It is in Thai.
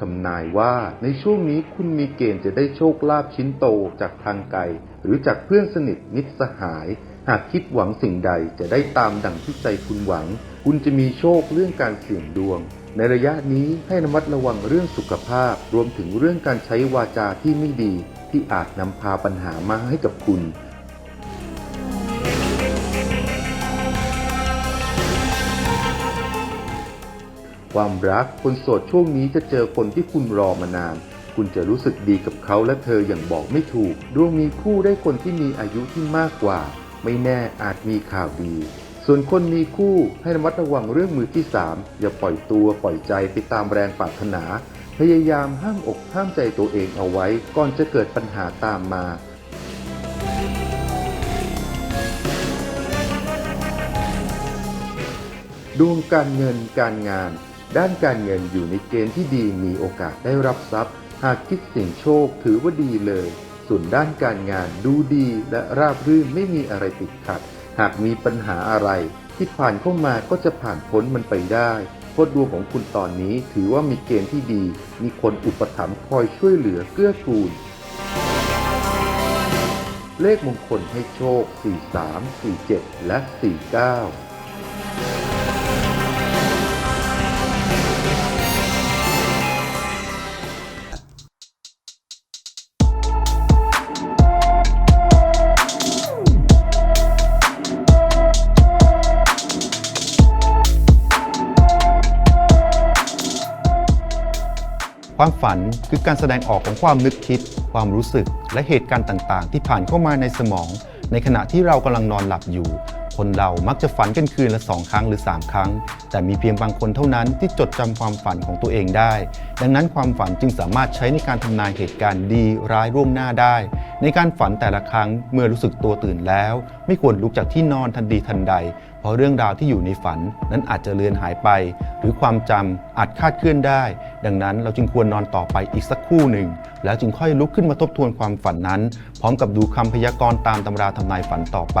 ทำนายว่าในช่วงนี้คุณมีเกณฑ์จะได้โชคลาภชิ้นโตจากทางไกล หรือจากเพื่อนสนิทมิตรสหาย หากคิดหวังสิ่งใดจะได้ตามดังที่ใจคุณหวัง คุณจะมีโชคเรื่องการเสี่ยงดวง ในระยะนี้ให้ระมัดระวังเรื่องสุขภาพ รวมถึงเรื่องการใช้วาจาที่ไม่ดี ที่อาจนำพาปัญหามาให้กับคุณ ความรักคนโสดช่วงนี้จะเจอคนที่คุณรอมานาน คุณจะรู้สึกดีกับเขาและเธออย่างบอกไม่ถูก ดวงมีคู่ได้คนที่มีอายุที่มากกว่า ไม่แน่อาจมีข่าวดี ส่วนคนมีคู่ให้ระมัดระวังเรื่องมือที่สามอย่าปล่อยตัวปล่อยใจไปตามแรงปรารถนา พยายามห้ามอกห้ามใจตัวเองเอาไว้ ก่อนจะเกิดปัญหาตามมาดวงการเงินการงาน ด้านการเงินอยู่ในเกณฑ์ที่ดีมีโอกาสได้รับทรัพย์ หากคิดเสี่ยงโชคถือว่าดีเลย ส่วนด้านการงานดูดีและราบรื่นไม่มีอะไรติดขัด หากมีปัญหาอะไรที่ผ่านเข้ามาก็จะผ่านพ้นมันไปได้เพราะดวงของคุณตอนนี้ถือว่ามีเกณฑ์ที่ดี มีคนอุปถัมภ์คอยช่วยเหลือเกื้อกูล เลขมงคลให้โชค 43 47 และ 49 ความฝันคือการแสดงออกของความนึกคิด ความรู้สึก และเหตุการณ์ต่างๆ ที่ผ่านเข้ามาในสมอง ในขณะที่เรากำลังนอนหลับอยู่ คนเรามักจะฝันกันคืนละสองครั้งหรือ 3 ครั้ง แต่มีเพียงบางคนเท่านั้นที่จดจำความฝันของตัวเองได้ ดังนั้นความฝันจึงสามารถใช้ในการทำนายเหตุการณ์ดีร้ายร่วงหน้าได้ ในการฝันแต่ละครั้งเมื่อรู้สึกตัวตื่นแล้ว ไม่ควรลุกจากที่นอนทันทีทันใด ราะเรื่องราวที่อยู่ในฝันนั้นอาจจะเลือนหายไป หรือความจำอาจคาดเคลื่อนได้ ดังนั้นเราจึงควรนอนต่อไปอีกสักครู่หนึ่ง แล้วจึงค่อยลุกขึ้นมาทบทวนความฝันนั้น พร้อมกับดูคำพยากรณ์ตามตำราทำนายฝันต่อไป